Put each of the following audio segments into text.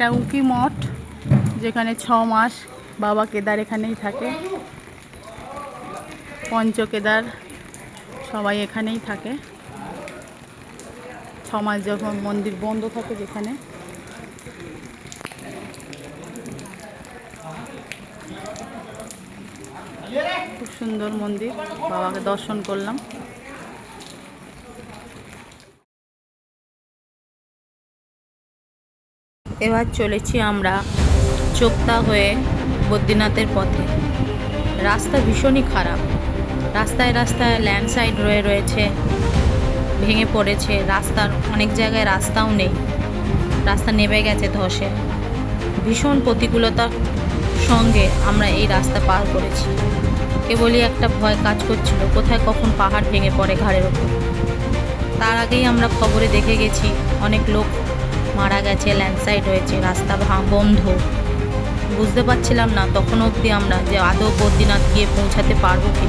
এটা উকি মঠ, যেখানে ছ মাস বাবা কেদার এখানেই থাকে। পঞ্চকেদার সবাই এখানেই থাকে। ছ মাস যখন মন্দির বন্ধ থাকে যেখানে। খুব সুন্দর মন্দির, বাবাকে দর্শন করলাম। এবার চলেছি আমরা চোক্তা হয়ে বদ্রীনাথের পথে। রাস্তা ভীষণই খারাপ। রাস্তায় রাস্তায় ল্যান্ডসাইড রয়ে রয়েছে, ভেঙে পড়েছে। রাস্তার অনেক জায়গায় রাস্তাও নেই। রাস্তা নেমে গেছে ধসে। ভীষণ প্রতিকূলতার সঙ্গে আমরা এই রাস্তা পার করেছি। কেবলই একটা ভয় কাজ করছিল, কোথায় কখন পাহাড় ভেঙে পড়ে ঘাড়ের ওপর। তার আগেই আমরা খবরে দেখে গেছি, অনেক লোক মারা গেছে ল্যান্ডসাইড হয়েছে, রাস্তা বন্ধ। বুঝতে পারছিলাম না তখন অবধি আমরা যে আদৌ বদ্রীনাথ গিয়ে পৌঁছাতে পারব কি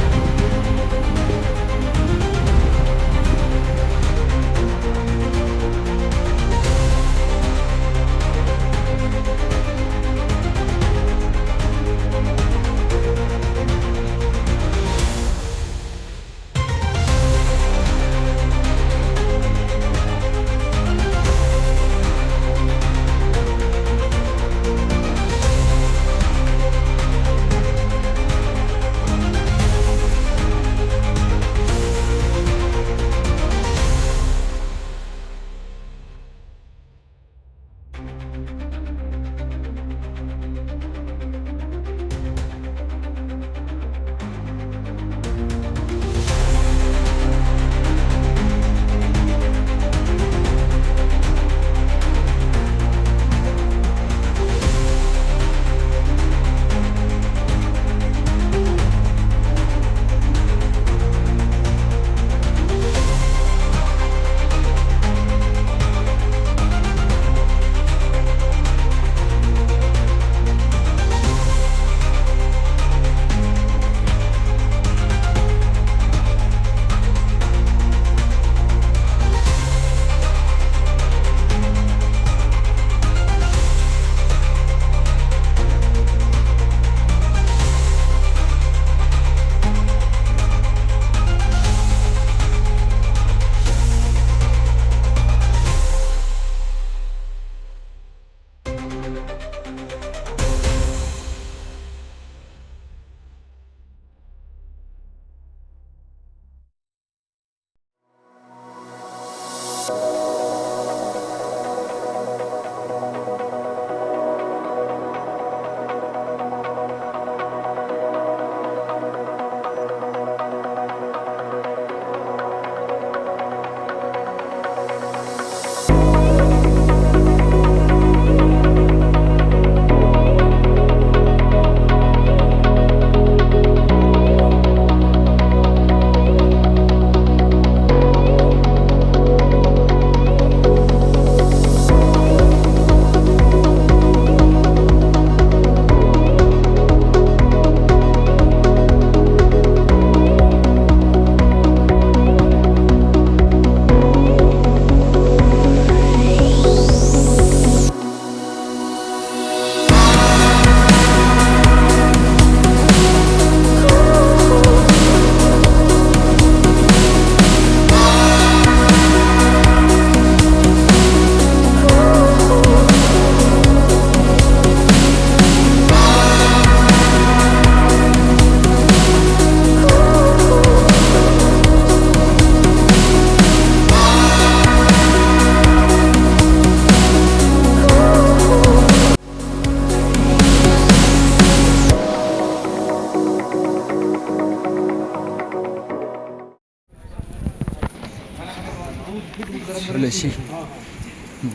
চলেছি।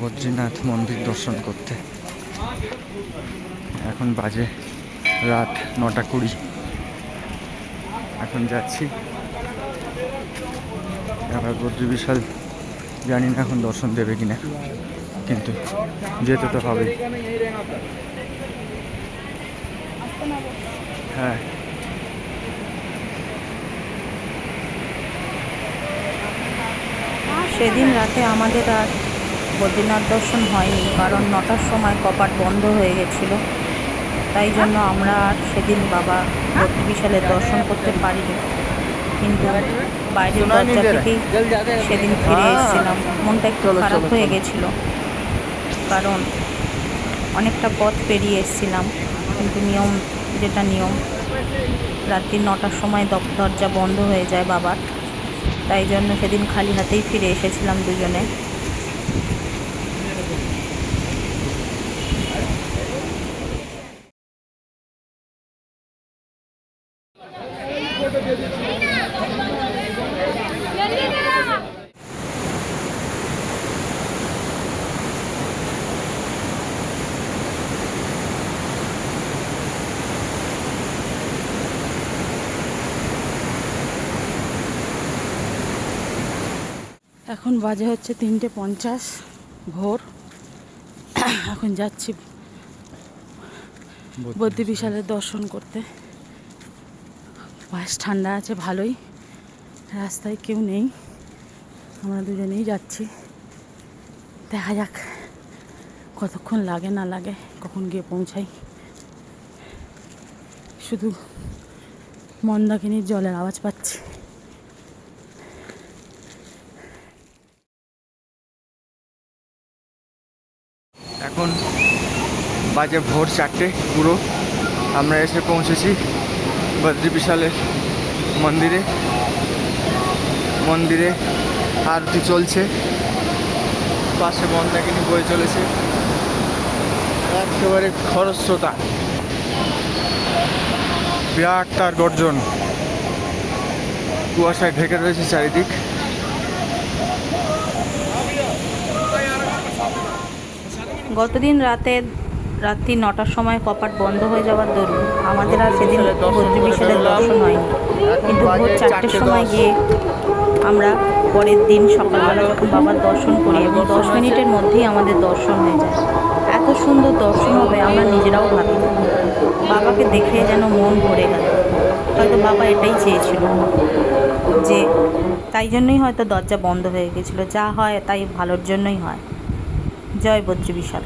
বদ্রীনাথ মন্দির দর্শন করতে। এখন বাজে রাত নটা কুড়ি। এখন যাচ্ছি। এবার বদ্রী বিশাল, জানি না এখন দর্শন দেবে কিনা। কিন্তু যেতে তো হবে হ্যাঁ। সেদিন রাতে আমাদের আর বদ্রীনাথ দর্শন হয়নি কারণ নটার সময় কপাট বন্ধ হয়ে গেছিল। তাই জন্য আমরা আর সেদিন বাবা বদ্রী বিশালের দর্শন করতে পারিনি। কিন্তু বাইরের দরজা থেকেই সেদিন ফিরে এসেছিলাম। মনটা একটু খারাপ হয়ে গেছিল কারণ অনেকটা পথ পেরিয়ে এসেছিলাম। কিন্তু নিয়ম যেটা নিয়ম রাত্রি নটার সময় দরজা বন্ধ হয়ে যায় বাবার। তাই জন্য সেদিন খালি হাতেই ফিরে এসেছিলাম দুজনে। এখন বাজে হচ্ছে তিনটে পঞ্চাশ ভোর। এখন যাচ্ছি বদ্রী বিশালের দর্শন করতে। বাস ঠান্ডা আছে ভালোই। রাস্তায় কেউ নেই। আমরা দুজনেই যাচ্ছি। দেখা যাক কতক্ষণ লাগে না লাগে কখন গিয়ে পৌঁছাই। শুধু মন্দাকিনীর জলের আওয়াজ পাচ্ছি এখন বাজে ভোর চারটে পুরো। আমরা এসে পৌঁছেছি বদ্রী বিশালের মন্দিরে। মন্দিরে আরতি চলছে। পাশে মন্দাকিনী বয়ে চলেছে। একেবারে খরস্রোতা। বিরাট তার গর্জন। কুয়াশায় ঢেকে রয়েছে চারিদিক। গতদিন রাতে রাত্রি নটার সময় কপাট বন্ধ হয়ে যাওয়ার দরুন। আমাদের আর সেদিন বদ্রী বিশালের দর্শন হয়নি। কিন্তু ভোর চারটের সময় গিয়ে আমরা পরের দিন সকালবেলা যখন বাবার দর্শন করি এবং দশ মিনিটের মধ্যেই আমাদের দর্শন হয়ে যায়। এত সুন্দর দর্শন হবে আমরা নিজেরাও ভাবি। বাবাকে দেখে যেন মন ভরে গেল। হয়তো বাবা এটাই চেয়েছিল যে তাই জন্যই হয়তো দরজা বন্ধ হয়ে গেছিল। যা হয় তাই ভালোর জন্যই হয়। জয় বদ্রী বিশাল